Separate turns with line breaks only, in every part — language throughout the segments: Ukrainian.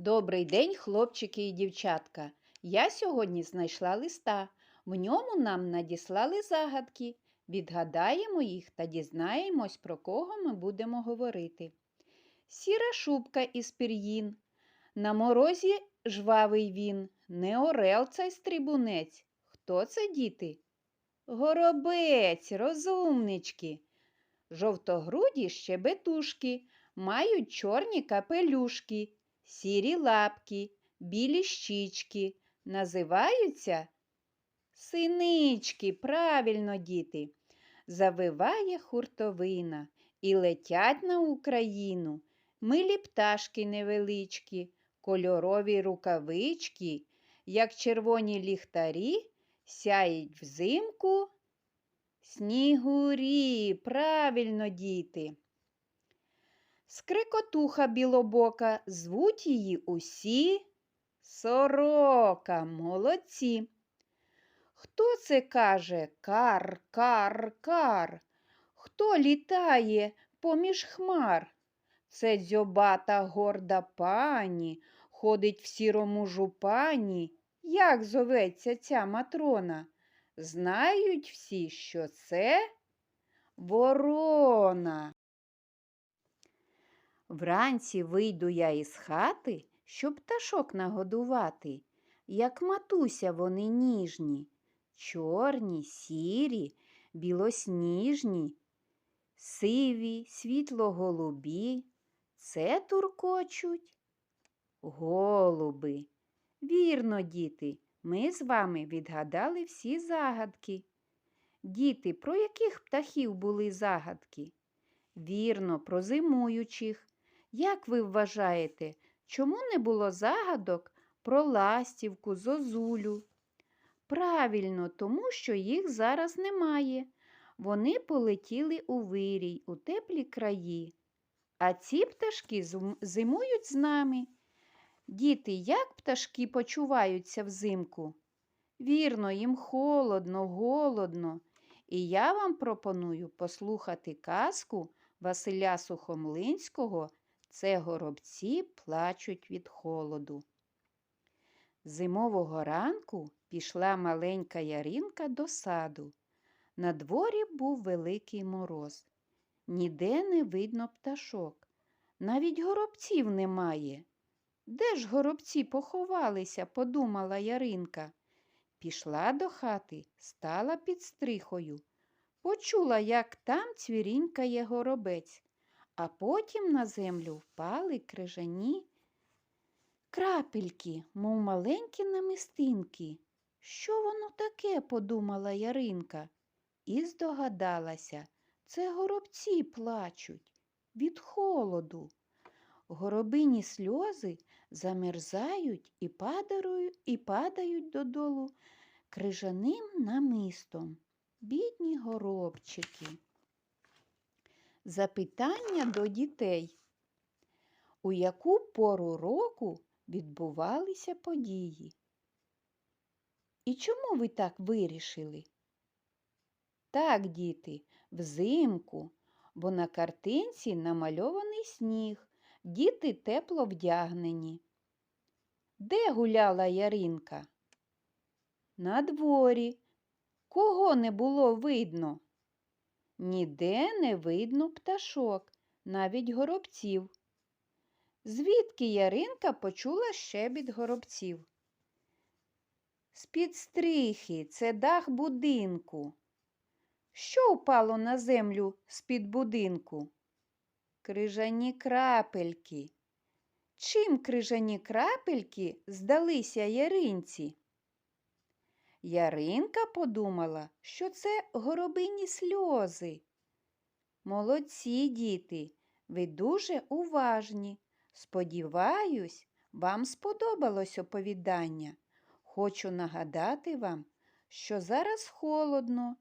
Добрий день, хлопчики і дівчатка. Я сьогодні знайшла листа. В ньому нам надіслали загадки. Відгадаємо їх та дізнаємось, про кого ми будемо говорити. Сіра шубка із пір'їн. На морозі жвавий він, не орел цей стрибунець. Хто це діти? Горобець, розумнички. Жовтогруді щебетушки, мають чорні капелюшки, сірі лапки, білі щічки. Називаються синички, правильно, діти. Завиває хуртовина і летять на Україну. Милі пташки невеличкі, кольорові рукавички, як червоні ліхтарі, сяють взимку. Снігурі, правильно, діти. Скрикотуха білобока, звуть її усі сорока, молодці. Хто це каже кар, кар, кар? Хто літає поміж хмар? Це дзьобата горда пані, ходить в сірому жупані. Як зоветься ця матрона? Знають всі, що це ворона. Вранці вийду я із хати, щоб пташок нагодувати. Як матуся вони ніжні, чорні, сірі, білосніжні, сиві, світло-голубі. Це туркочуть голуби. Вірно, діти, ми з вами відгадали всі загадки. Діти, про яких птахів були загадки? Вірно, про зимуючих. Як ви вважаєте, чому не було загадок про ластівку, зозулю? Правильно, тому що їх зараз немає. Вони полетіли у вирій, у теплі краї. А ці пташки зимують з нами. Діти, як пташки почуваються взимку? Вірно, їм холодно, голодно. І я вам пропоную послухати казку Василя Сухомлинського Це горобці плачуть від холоду. Зимового ранку пішла маленька Яринка до саду. На дворі був великий мороз. Ніде не видно пташок. Навіть горобців немає. Де ж горобці поховалися, подумала Яринка. Пішла до хати, стала під стрихою. Почула, як там цвірінькає горобець, а потім на землю впали крижані крапельки, мов маленькі намистинки. Що воно таке? подумала Яринка. І здогадалася, це горобці плачуть від холоду. Горобині сльози замерзають і падають, і падають додолу крижаним намистом. Бідні горобчики. Запитання до дітей. У яку пору року відбувалися події? І чому ви так вирішили? Так, діти, взимку, бо на картинці намальований сніг, діти тепло вдягнені. Де гуляла Яринка? На дворі. Кого не було видно? Ніде не видно пташок, навіть горобців. Звідки Яринка почула щебіт горобців? З-під стрихи це дах будинку. Що впало на землю з-під будинку? Крижані крапельки. Чим крижані крапельки здалися Яринці? Яринка подумала, що це горобині сльози. Молодці, діти, ви дуже уважні. Сподіваюсь, вам сподобалось оповідання. Хочу нагадати вам, що зараз холодно.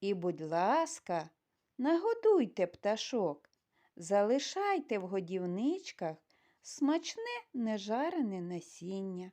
І, будь ласка, нагодуйте пташок, залишайте в годівничках смачне нежарене насіння.